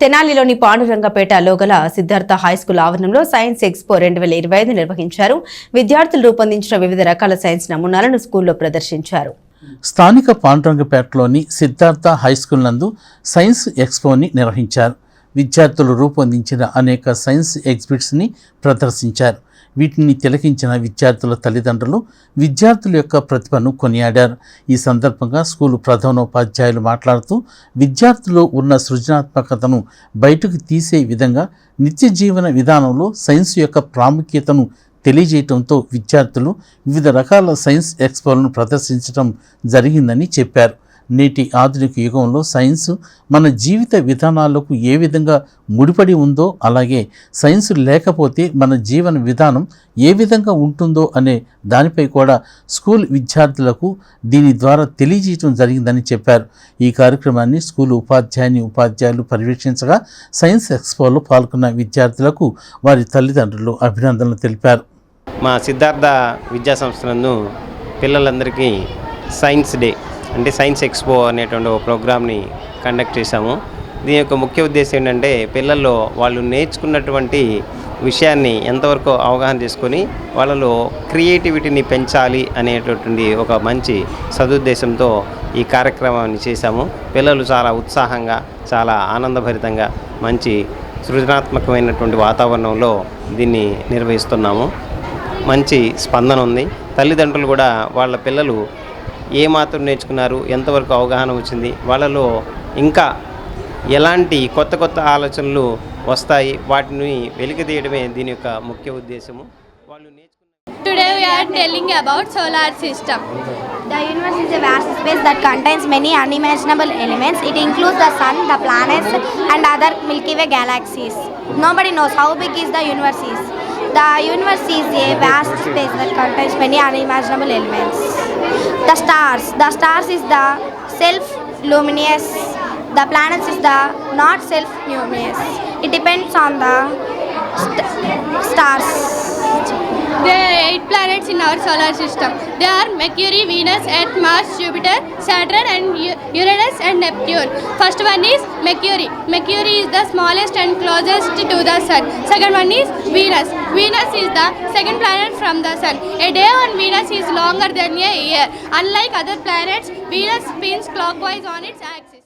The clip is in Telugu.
తెనాలిలోని పాండురంగపేటలో గల సిద్ధార్థ హైస్కూల్ ఆవరణంలో సైన్స్ ఎక్స్పో రెండు వేల ఇరవై ఐదు నిర్వహించారు. విద్యార్థులు రూపొందించిన వివిధ రకాల సైన్స్ నమూనాలను స్కూల్లో ప్రదర్శించారు. స్థానిక పాండురంగపేటలోని సిద్ధార్థ హైస్కూల్ నందు సైన్స్ ఎక్స్పోని నిర్వహించారు. విద్యార్థులు రూపొందించిన అనేక సైన్స్ ఎగ్జిబిట్స్ని ప్రదర్శించారు. వీటిని తిలకించిన విద్యార్థుల తల్లిదండ్రులు విద్యార్థుల యొక్క ప్రతిభను కొనియాడారు. ఈ సందర్భంగా స్కూలు ప్రధానోపాధ్యాయులు మాట్లాడుతూ విద్యార్థుల్లో ఉన్న సృజనాత్మకతను బయటకు తీసే విధంగా నిత్య జీవన విధానంలో సైన్స్ యొక్క ప్రాముఖ్యతను తెలియజేయటంతో విద్యార్థులు వివిధ రకాల సైన్స్ ఎక్స్పోలను ప్రదర్శించడం జరిగిందని చెప్పారు. నేటి ఆధునిక యుగంలో సైన్స్ మన జీవిత విధానాలకు ఏ విధంగా ముడిపడి ఉందో అలాగే సైన్స్ లేకపోతే మన జీవన విధానం ఏ విధంగా ఉంటుందో అనే దానిపై కూడా స్కూల్ విద్యార్థులకు దీని ద్వారా తెలియజేయడం జరిగిందని చెప్పారు. ఈ కార్యక్రమాన్ని స్కూల్ ఉపాధ్యాయుని ఉపాధ్యాయులు పర్యవేక్షించగా సైన్స్ ఎక్స్పోలో పాల్గొన్న విద్యార్థులకు వారి తల్లిదండ్రులు అభినందనలు తెలిపారు. మా సిద్ధార్థ విద్యా సంస్థలను పిల్లలందరికీ సైన్స్ డే అంటే సైన్స్ ఎక్స్పో అనేటువంటి ఒక ప్రోగ్రామ్ని కండక్ట్ చేశాము. దీని యొక్క ముఖ్య ఉద్దేశం ఏంటంటే పిల్లల్లో వాళ్ళు నేర్చుకున్నటువంటి విషయాన్ని ఎంతవరకు అవగాహన చేసుకొని వాళ్ళలో క్రియేటివిటీని పెంచాలి అనేటటువంటి ఒక మంచి సదుద్దేశంతో ఈ కార్యక్రమాన్ని చేశాము. పిల్లలు చాలా ఉత్సాహంగా చాలా ఆనందభరితంగా మంచి సృజనాత్మకమైనటువంటి వాతావరణంలో దీన్ని నిర్వహిస్తున్నాము. మంచి స్పందన ఉంది. తల్లిదండ్రులు కూడా వాళ్ళ పిల్లలు ఏ మాత్రం నేర్చుకున్నారు ఎంతవరకు అవగాహన వచ్చింది వాళ్ళలో ఇంకా ఎలాంటి కొత్త కొత్త ఆలోచనలు వస్తాయి వాటిని వెలికితీయడమే దీని యొక్క ముఖ్య ఉద్దేశము వాళ్ళు Today we are telling about solar system. The universe is a vast space that contains many unimaginable elements. It includes the sun, the planets, and other Milky Way galaxies. Nobody knows how big is the universe is. The universe is a vast space that contains many unimaginable elements. The stars. The stars is the self-luminous. The planets is the not self-luminous. It depends on the st- stars. There are eight planets in our solar system. They are Mercury, Venus, Earth, Mars, Jupiter, Saturn, and Uranus and Neptune. First one is Mercury. Mercury is the smallest and closest to the Sun. Second one is Venus. Venus is the second planet from the Sun. A day on Venus is longer than a year. Unlike other planets, Venus spins clockwise on its axis.